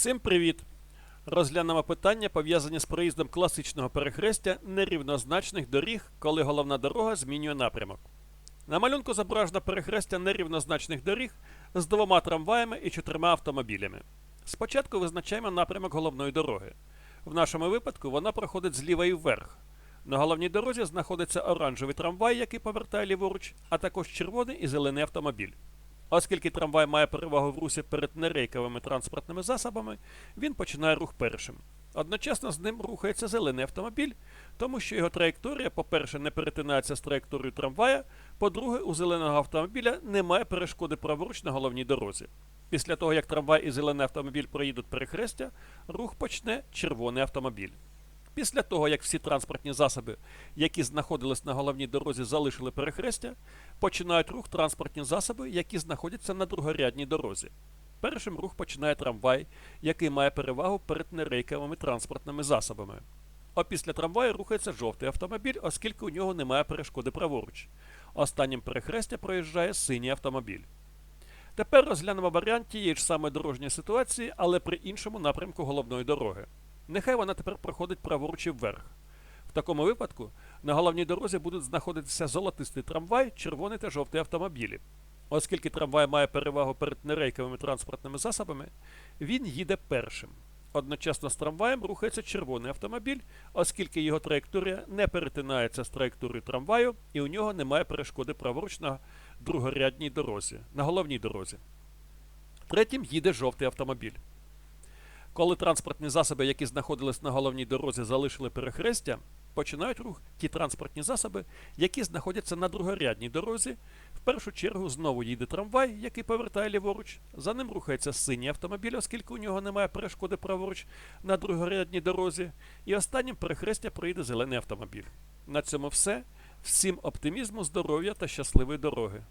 Всім привіт! Розглянемо питання, пов'язані з проїздом класичного перехрестя нерівнозначних доріг, коли головна дорога змінює напрямок. На малюнку зображено перехрестя нерівнозначних доріг з двома трамваями і чотирма автомобілями. Спочатку визначаємо напрямок головної дороги. В нашому випадку вона проходить зліва і вверх. На головній дорозі знаходиться оранжевий трамвай, який повертає ліворуч, а також червоний і зелений автомобіль. Оскільки трамвай має перевагу в русі перед нерейковими транспортними засобами, він починає рух першим. Одночасно з ним рухається зелений автомобіль, тому що його траєкторія, по-перше, не перетинається з траєкторією трамвая, по-друге, у зеленого автомобіля немає перешкоди праворуч на головній дорозі. Після того, як трамвай і зелений автомобіль проїдуть перехрестя, рух почне червоний автомобіль. Після того, як всі транспортні засоби, які знаходились на головній дорозі, залишили перехрестя, починають рух транспортні засоби, які знаходяться на другорядній дорозі. Першим рух починає трамвай, який має перевагу перед нерейковими транспортними засобами. А після трамваю рухається жовтий автомобіль, оскільки у нього немає перешкоди праворуч. Останнім перехрестя проїжджає синій автомобіль. Тепер розглянемо варіант тієї ж самої дорожньої ситуації, але при іншому напрямку головної дороги. Нехай вона тепер проходить праворуч і вверх. В такому випадку на головній дорозі будуть знаходитися золотистий трамвай, червоний та жовтий автомобілі. Оскільки трамвай має перевагу перед нерейковими транспортними засобами, він їде першим. Одночасно з трамваєм рухається червоний автомобіль, оскільки його траєкторія не перетинається з траєкторією трамваю і у нього немає перешкоди праворуч на другорядній дорозі, на головній дорозі. Третім їде жовтий автомобіль. Коли транспортні засоби, які знаходились на головній дорозі, залишили перехрестя, починають рух ті транспортні засоби, які знаходяться на другорядній дорозі. В першу чергу знову їде трамвай, який повертає ліворуч. За ним рухається синій автомобіль, оскільки у нього немає перешкоди праворуч на другорядній дорозі. І останнім перехрестя проїде зелений автомобіль. На цьому все. Всім оптимізму, здоров'я та щасливої дороги.